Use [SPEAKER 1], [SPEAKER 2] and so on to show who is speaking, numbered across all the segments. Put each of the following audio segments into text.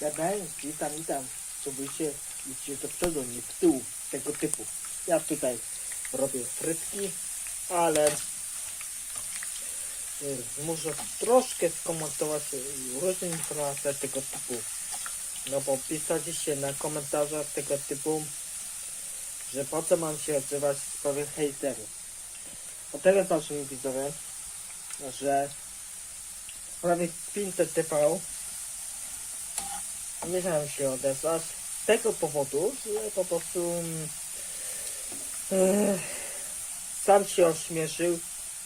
[SPEAKER 1] Ja dałem ci tam i tam, żebyście idźcie do przodu, nie w tył, tego typu. Ja tutaj robię frytki, ale y, muszę troszkę skomentować różne informacje tego typu. No bo pisacie się na komentarzach tego typu, że po co mam się odzywać w sprawie hejterów. Od tego zacznę widzowie, że w sprawie Pinter TV nie chciałem się odezwać z tego powodu, że po prostu mm, eh, sam się ośmieszył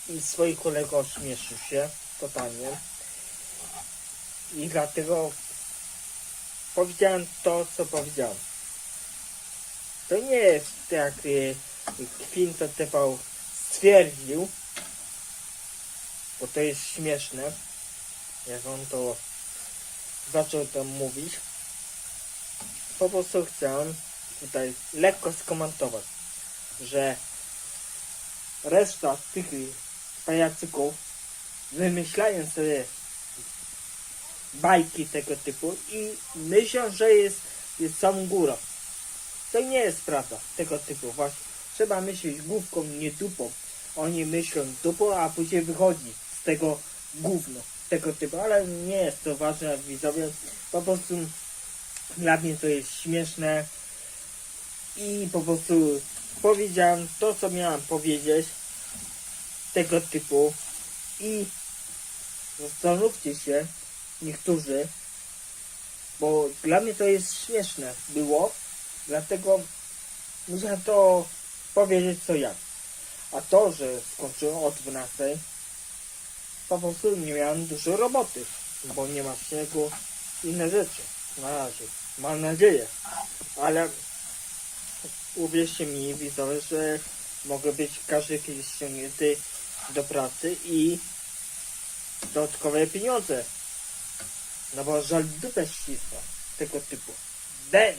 [SPEAKER 1] i swoich kolegów ośmieszył się totalnie. I dlatego powiedziałem to, co powiedziałem. To nie jest tak, jak Quinto TV stwierdził, bo to jest śmieszne, jak on to zaczął tam mówić. Po prostu chcę tutaj lekko skomentować, że reszta tych pajacyków wymyślają sobie bajki tego typu i myślą, że jest, jest samą górą. To nie jest prawda tego typu. Właśnie trzeba myśleć główką, nie dupą. Oni myślą dupą, a później wychodzi z tego gówno tego typu, ale nie jest to ważne widzowie. Po prostu dla mnie to jest śmieszne i po prostu powiedziałem to, co miałem powiedzieć tego typu i zastanówcie się niektórzy, bo dla mnie to jest śmieszne było, dlatego musiałem to powiedzieć co ja. A to, że skończyłem o 12, po prostu nie miałem dużo roboty, bo nie ma śniegu, inne rzeczy. Na razie. Mam nadzieję. Ale uwierzcie mi, widzowie, że mogę być każdy chwili ściągnięty do pracy i dodatkowe pieniądze. No bo żal dupę ścisła tego typu. Więc